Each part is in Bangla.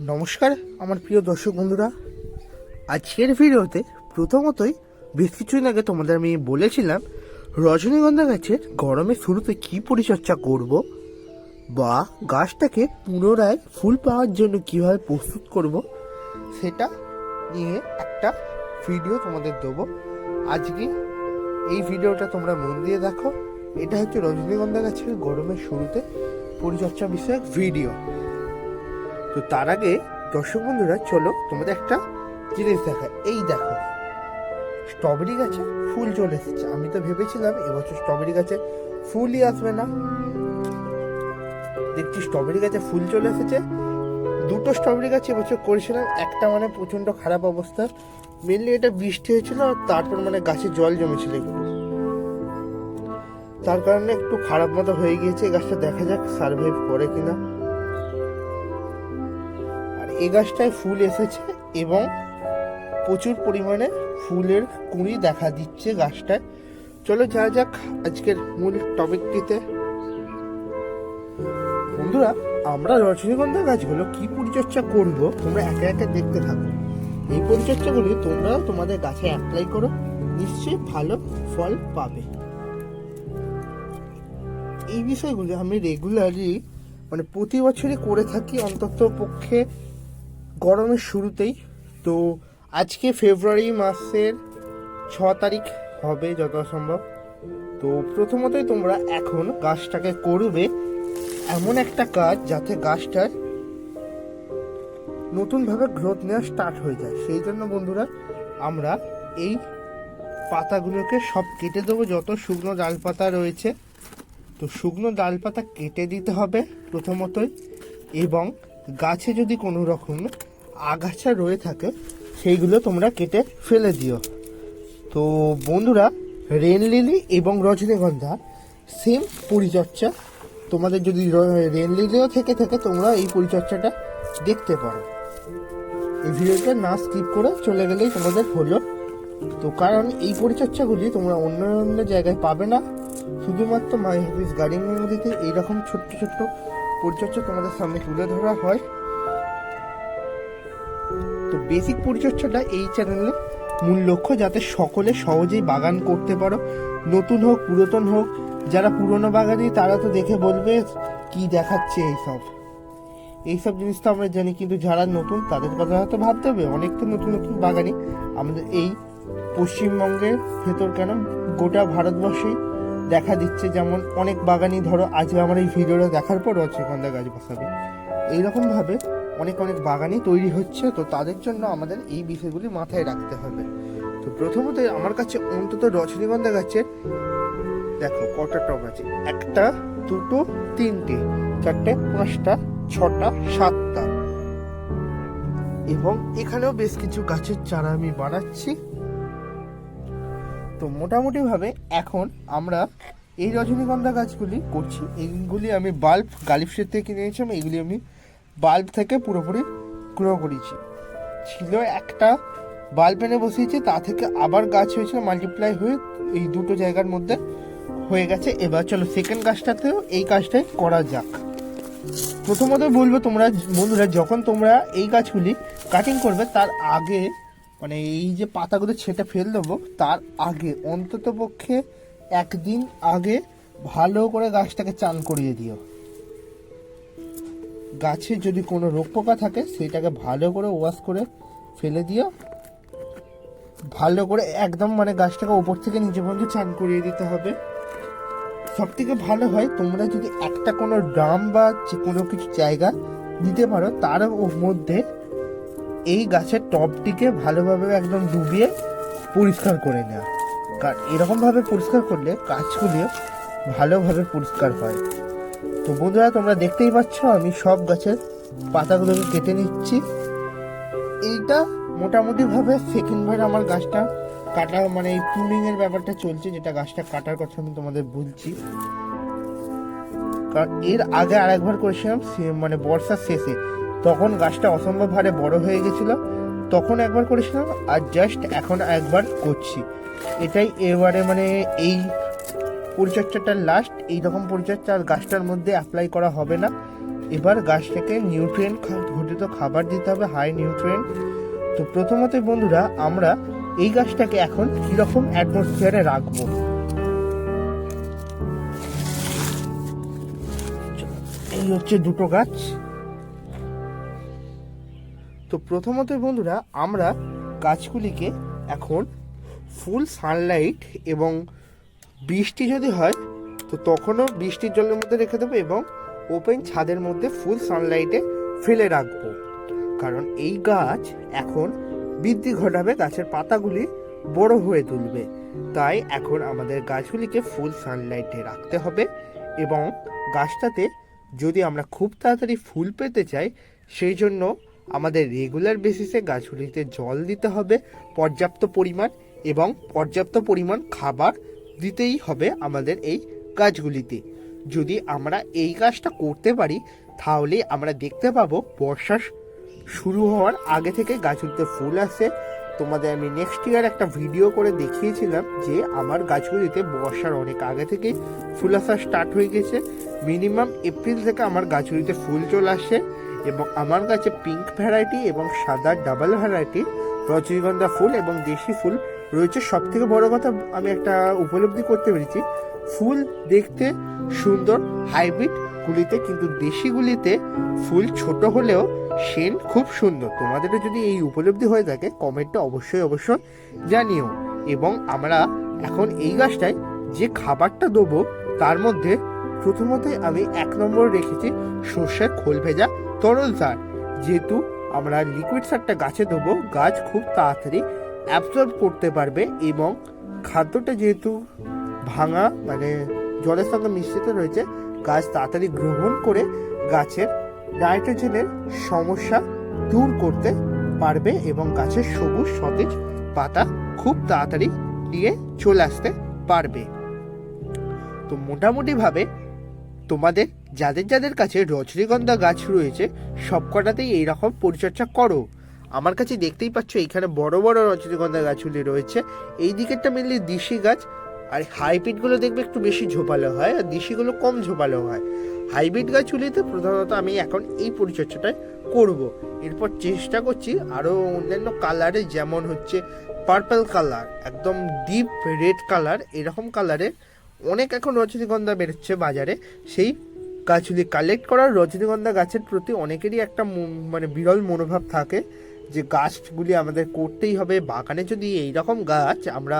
নমস্কার, আমার প্রিয় দর্শক বন্ধুরা। আজকের ভিডিওতে প্রথমতই বেশ কিছুদিন আগে তোমাদের আমি বলেছিলাম, রজনীগন্ধা গাছের গরমের শুরুতে কি পরিচর্যা করব বা গাছটাকে পুনরায় ফুল পাওয়ার জন্য কীভাবে প্রস্তুত করব সেটা নিয়ে একটা ভিডিও তোমাদের দেবো। আজকে এই ভিডিওটা তোমরা মন দিয়ে দেখো। এটা হচ্ছে রজনীগন্ধা গাছের গরমের শুরুতে পরিচর্যা বিষয়ক ভিডিও। তো তার আগে দর্শক বন্ধুরা, চলো তোমাদের একটা জিনিস দেখা এই দেখো স্ট্রবেরি গাছে ফুল চলে এসেছে। আমি তো ভেবেছিলাম এবছর স্ট্রবেরি গাছে ফুলই আসবে না। দেখছি স্ট্রবেরি গাছে ফুল চলে এসেছে। দুটো স্ট্রবেরি গাছ এবছর করেছিলাম। একটা মানে প্রচণ্ড খারাপ অবস্থা। মেনলি এটা বৃষ্টি হয়েছিল আর তারপর মানে গাছে জল জমেছিল তার কারণে একটু খারাপ মতো হয়ে গিয়েছে। গাছটা দেখা যাক সার্ভাইভ করে কিনা। এই গাছটায় ফুল এসেছে এবং প্রচুর পরিমাণে ফুলের কুঁড়ি দেখা দিচ্ছে গাছটায়। চলো যা যাক আজকের মূল টপিকটিতে। বন্ধুরা, আমরা রজনীগন্ধা গাছগুলো কি পরিচর্যা করব তোমরা একে একে দেখতে থাকো। এই পরিচর্যাগুলি তোমরাও তোমাদের গাছে অ্যাপ্লাই করো, নিশ্চয়ই ভালো ফল পাবে। এই বিষয়গুলি আমি রেগুলারলি মানে প্রতি বছরই করে থাকি অন্তত পক্ষে গরমের শুরুতেই, তো আজকে ফেব্রুয়ারি মাসের ছ তারিখ হবে যত সম্ভব তো প্রথমতই তোমরা এখন গাছটাকে করবে এমন একটা কাজ যাতে গাছটার নতুনভাবে গ্রোথ নেওয়া স্টার্ট হয়ে যায়। সেই জন্য বন্ধুরা, আমরা এই পাতাগুলোকে সব কেটে দেবো। যত শুকনো ডালপাতা রয়েছে, তো শুকনো ডালপাতা কেটে দিতে হবে প্রথমতই এবং গাছে যদি কোনো রকম আগাছা রয়ে থাকে, সেইগুলো তোমরা কেটে ফেলে দিও। তো বন্ধুরা, রেন লিলি এবং রজনীগন্ধা সেম পরিচর্যা। তোমাদের যদি রেন লিলিও থেকে থাকে, তোমরা এই পরিচর্যাটা দেখতে পারো। এই ভিডিওটা না স্কিপ করে চলে গেলেই তোমাদের হলো। তো কারণ এই পরিচর্যাগুলি তোমরা অন্য অন্য জায়গায় পাবে না। শুধুমাত্র মাই হবিস গার্ডেন মেমোরিতে এইরকম ছোট্ট ছোট্ট পরিচর্যা তোমাদের সামনে তুলে ধরা হয়। বেসিক পরিচর্যাটা এই চ্যানেলে মূল লক্ষ্য, যাতে সকলে সহজেই বাগান করতে পারো। নতুন হোক, পুরাতন হোক, যারা পুরনো বাগানি তারা তো দেখে বলবে কি দেখাচ্ছে এইসব। এইসব জিনিস তো আমরা জানি, কিন্তু যারা নতুন, তাদের কথা হয়তো ভাবতে হবে। অনেক তো নতুন নতুন বাগানি আমাদের এই পশ্চিমবঙ্গের ভেতর কেন? গোটা ভারতবর্ষেই দেখা দিচ্ছে যেমন অনেক বাগানি ধরো, আজকে আমার এই ভিডিওটা দেখার পর রজনীগন্ধা গাছ বসাবে। এইরকম ভাবে অনেক অনেক বাগানই তৈরি হচ্ছে, তো তাদের জন্য আমাদের এই বিষয়গুলি মাথায় রাখতে হবে। তো প্রথমত আমার কাছে অন্তত রজনীগন্ধা গাছের দেখো কটা টব আছে, একটা, দুটো, তিনটে, চারটে, পাঁচটা, ছটা, সাতটা। এবং এখানেও বেশ কিছু গাছের চারা আমি বানাচ্ছি তো মোটামুটি ভাবে এখন আমরা এই রজনীগন্ধা গাছগুলি করছি। এইগুলি আমি বাল্ব গালিফসের থেকে কিনে এনেছিলাম এইগুলি আমি বাল্ব থেকে পুরোপুরি গ্রো করেছি ছিল একটা বাল্ব এনে বসিয়েছি, তা থেকে আবার গাছ হয়েছিল মাল্টিপ্লাই হয়ে এই দুটো জায়গার মধ্যে হয়ে গেছে। এবার চলো সেকেন্ড গাছটাতেও এই কাজটাই করা যাক। প্রথমত বলব তোমরা, বন্ধুরা, যখন তোমরা এই গাছগুলি কাটিং করবে, তার আগে মানে এই যে পাতাগুলো ছেটে ফেল দেবো, তার আগে অন্তত পক্ষে একদিন আগে ভালো করে গাছটাকে চান করিয়ে দিও। গাছে যদি কোনো রোগ পোকা থাকে সেটাকে ভালো করে ওয়াশ করে ফেলে দিও। ভালো করে একদম মানে গাছটাকে ওপর থেকে নিচে পর্যন্ত চান করিয়ে দিতে হবে। সব থেকে ভালো হয়, তোমরা যদি একটা কোনো ড্রাম বা কোনো কিছু জায়গা দিতে পারো, তার মধ্যে এই গাছের টবটিকে ভালোভাবে একদম ডুবিয়ে পরিষ্কার করে নেওয়া কারণ এরকমভাবে পরিষ্কার করলে গাছগুলিও ভালোভাবে পরিষ্কার হয়। তো বন্ধুরা, তোমরা দেখতেই পাচ্ছ, আমি সব গাছের পাতাগুলোকে কেটে নিচ্ছি। এইটা মোটামুটি ভাবে আমার গাছটা কাটা মানে এই এর ব্যাপারটা চলছে, যেটা গাছটা কাটার কথা আমি তোমাদের বলছি। কারণ এর আগে আরেকবার করেছিলাম মানে বর্ষার শেষে। তখন গাছটা অসম্ভব হারে বড় হয়ে গেছিল। তখন একবার করেছিলাম, আর জাস্ট এখন একবার করছি। এটাই এবারে মানে এই পরিচর্যাটার লাস্ট এইরকম পরিচর্যা আর গাছটার মধ্যে অ্যাপ্লাই করা হবে না। এবার গাছটাকে নিউট্রিয়েন্ট ঘটিত খাবার দিতে হবে হাই নিউট্রিয়েন্ট তো প্রথমত বন্ধুরা, আমরা এই গাছটাকে এখন কীরকম অ্যাটমসফিয়ারে রাখব? এই হচ্ছে দুটো গাছ। তো প্রথমত বন্ধুরা, আমরা গাছগুলিকে এখন ফুল সানলাইট এবং বৃষ্টি যদি হয়, তো তখনও বৃষ্টির জলের মধ্যে রেখে দেবো এবং ওপেন ছাদের মধ্যে ফুল সানলাইটে ফেলে রাখব। কারণ এই গাছ এখন বৃদ্ধি ঘটাবে, গাছের পাতাগুলি বড় হয়ে তুলবে। তাই এখন আমাদের গাছগুলিকে ফুল সানলাইটে রাখতে হবে এবং গাছটাতে যদি আমরা খুব তাড়াতাড়ি ফুল পেতে চাই, সেই জন্য আমাদের রেগুলার বেসিসে গাছগুলিতে জল দিতে হবে, পর্যাপ্ত পরিমাণ এবং পর্যাপ্ত পরিমাণ খাবার দিতেই হবে আমাদের এই গাছগুলিতে যদি আমরা এই কাজটা করতে পারি, তাহলে আমরা দেখতে পাবো বর্ষা শুরু হওয়ার আগে থেকে গাছগুলিতে ফুল আসে তোমাদের আমি নেক্সট ইয়ার একটা ভিডিও করে দেখিয়েছিলাম যে আমার গাছগুলিতে বর্ষার অনেক আগে থেকেই ফুল আসা স্টার্ট হয়ে গেছে। মিনিমাম এপ্রিল থেকে আমার গাছগুলিতে ফুল চলে আসে এবং আমার কাছে পিঙ্ক ভ্যারাইটি এবং সাদা ডাবল ভ্যারাইটি রজনীগন্ধা ফুল এবং দেশি ফুল রয়েছে। সব থেকে বড় কথা আমি একটা উপলব্ধি করতে পেরেছি, ফুল দেখতে সুন্দর, হাইব্রিড গুলিতে কিন্তু দেশিগুলিতে ফুল ছোট হলেও সেন খুব সুন্দর। তোমাদেরও যদি এই উপলব্ধি হয়ে থাকে, কমেন্টে অবশ্যই অবশ্যই জানিও। এবং আমরা এখন এই গাছটায় যে খাবারটা দেবো, তার মধ্যে প্রথমতই আমি এক নম্বর রেখেছি, সর্ষের খোল ভেজা তরল সার। যেহেতু আমরা লিকুইড সারটা গাছে দেবো, গাছ খুব তাড়াতাড়ি অ্যাবজর্ব করতে পারবে এবং খাদ্যটা যেহেতু ভাঙা মানে জলের সঙ্গে মিশ্রিত রয়েছে, গাছ তাড়াতাড়ি গ্রহণ করে গাছের নাইট্রোজেনের সমস্যা দূর করতে পারবে এবং গাছের সবুজ, সতেজ পাতা খুব তাড়াতাড়ি নিয়ে চলে আসতে পারবে। তো মোটামুটিভাবে তোমাদের, যাদের যাদের কাছে রজনীগন্ধা গাছ রয়েছে, সবকটাতেই এইরকম পরিচর্যা করো। আমার কাছে দেখতেই পাচ্ছ এখানে বড় বড় রজনীগন্ধা গাছগুলি রয়েছে। এই দিকেরটা মেনলি দেশি গাছ, আর হাইব্রিডগুলো দেখবে একটু বেশি ঝোপালো হয়, আর দেশিগুলো কম ঝোপালো হয়। হাইব্রিড গাছগুলিতে প্রধানত আমি এখন এই পরিচর্যাটাই করব। এরপর চেষ্টা করছি আরও অন্যান্য কালারে যেমন হচ্ছে পার্পল কালার একদম ডিপ রেড কালার এরকম কালারের অনেক এখন রজনীগন্ধা বেরোচ্ছে বাজারে। সেই গাছগুলি কালেক্ট করার রজনীগন্ধা গাছের প্রতি অনেকেরই একটা মানে বিরল মনোভাব থাকে। যে গাছগুলি আমাদের করতেই হবে, বাগানে যদি এই রকম গাছ আমরা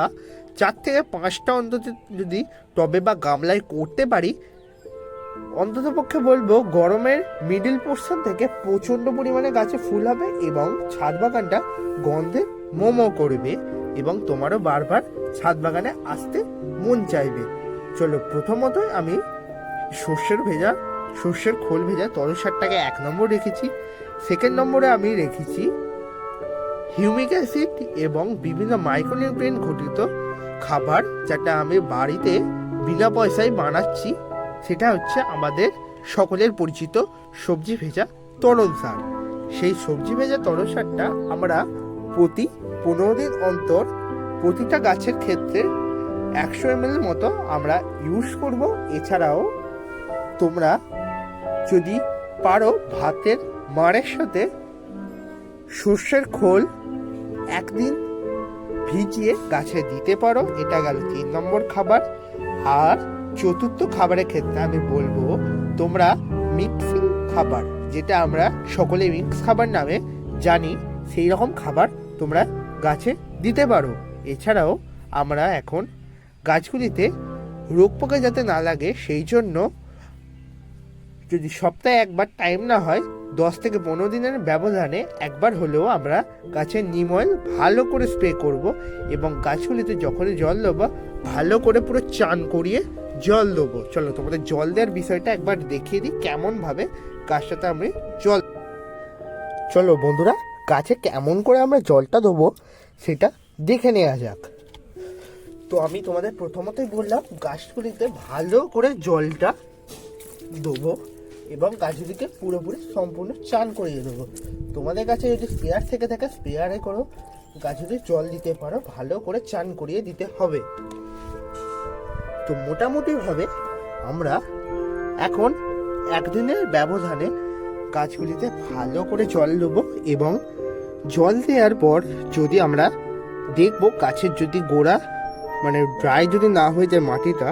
চার থেকে পাঁচটা অন্তত যদি টবে বা গামলায় করতে পারি, অন্তত পক্ষে বলব গরমের মিডিল পোর্শন থেকে প্রচণ্ড পরিমাণে গাছে ফুল হবে এবং ছাদ বাগানটা গন্ধে মোমো করবে এবং তোমারও বারবার ছাদ বাগানে আসতে মন চাইবে। চলো প্রথমতই আমি সর্ষের ভেজা, সর্ষের খোল ভেজা তরল সারটাকে এক নম্বর রেখেছি। সেকেন্ড নম্বরে আমি রেখেছি হিউমিক অ্যাসিড এবং বিভিন্ন মাইক্রোনিউট্রিয়েন্ট ঘটিত খাবার যেটা আমি বাড়িতে বিনা পয়সায় বানাচ্ছি, সেটা হচ্ছে আমাদের সকলের পরিচিত সবজি ভেজা তরল সার। সেই সবজি ভেজা তরল সারটা আমরা প্রতি পনেরো দিন অন্তর প্রতিটা গাছের ক্ষেত্রে একশো এম মতো আমরা ইউজ করব। এছাড়াও তোমরা যদি পারো ভাতের মারের সাথে সর্ষের খোল একদিন ভিজিয়ে গাছে দিতে পারো, এটা গেল তিন নম্বর খাবার। আর চতুর্থ খাবারের ক্ষেত্রে আমি বলব, তোমরা মিক্সিং খাবার, যেটা আমরা সকলে মিক্স খাবার নামে জানি সেই রকম খাবার তোমরা গাছে দিতে পারো। এছাড়াও আমরা এখন গাছগুলিতে রোগ পোকা যাতে না লাগে, সেই জন্য যদি সপ্তাহে একবার টাইম না হয় দশ থেকে পনেরো দিনের ব্যবধানে একবার হলেও আমরা গাছের নিম অয়েল ভালো করে স্প্রে করব এবং গাছগুলিতে যখনই জল দেবো, ভালো করে পুরো চান করিয়ে জল দেবো। চলো তোমাদের জল দেওয়ার বিষয়টা একবার দেখিয়ে দিই, কেমনভাবে গাছটাতে আমি জল চলো বন্ধুরা, গাছে কেমন করে আমরা জলটা দেবো সেটা দেখে নেওয়া যাক। তো আমি তোমাদের প্রথমতই বললাম, গাছগুলিতে ভালো করে জলটা দেবো। এবং গাছগুলিকে পুরোপুরি সম্পূর্ণ চান করিয়ে দেবো। তোমাদের কাছে যদি স্পেয়ার থেকে থাকে স্পেয়ারে করো। গাছগুলি জল দিতে পারো, ভালো করে চান করিয়ে দিতে হবে। তো মোটামুটিভাবে আমরা এখন একদিনের ব্যবধানে গাছগুলিতে ভালো করে জল দেবো এবং জল দেওয়ার পর যদি আমরা দেখব গাছের যদি গোড়া মানে ড্রাই যদি না হয়ে যায় মাটিটা,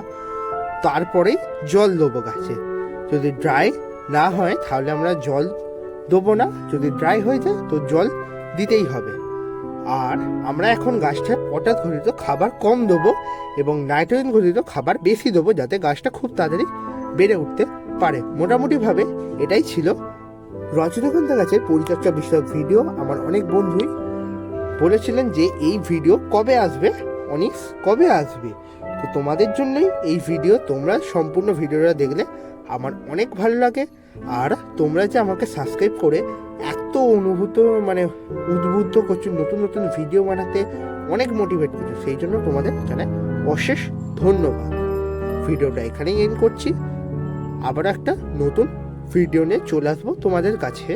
তারপরেই জল দেবো গাছে। যদি ড্রাই না হয় তাহলে আমরা জল দেবো না। যদি ড্রাই হয়ে যায়, তো জল দিতেই হবে। আর আমরা এখন গাছটা পটাশ ঘটিত খাবার কম দেবো এবং নাইট্রোজেন ঘটিত খাবার বেশি দেবো যাতে গাছটা খুব তাড়াতাড়ি বেড়ে উঠতে পারে। মোটামুটিভাবে এটাই ছিল রজনীগন্ধা গাছের পরিচর্যা বিষয়ক ভিডিও আমার অনেক বন্ধুই বলেছিলেন যে এই ভিডিও কবে আসবে? অনিক্স কবে আসবে? তো তোমাদের জন্যই এই ভিডিও তোমরা সম্পূর্ণ ভিডিওটা দেখলে আমার অনেক ভালো লাগে। আর তোমরা যে আমাকে সাবস্ক্রাইব করে এত অনুভূত মানে উদ্বুদ্ধ করছ, নতুন নতুন ভিডিও বানাতে অনেক মোটিভেট করছ, সেই জন্য তোমাদের জানাই অশেষ ধন্যবাদ। ভিডিওটা এখানেই এন্ড করছি। আবার একটা নতুন ভিডিও নিয়ে চলে আসব তোমাদের কাছে।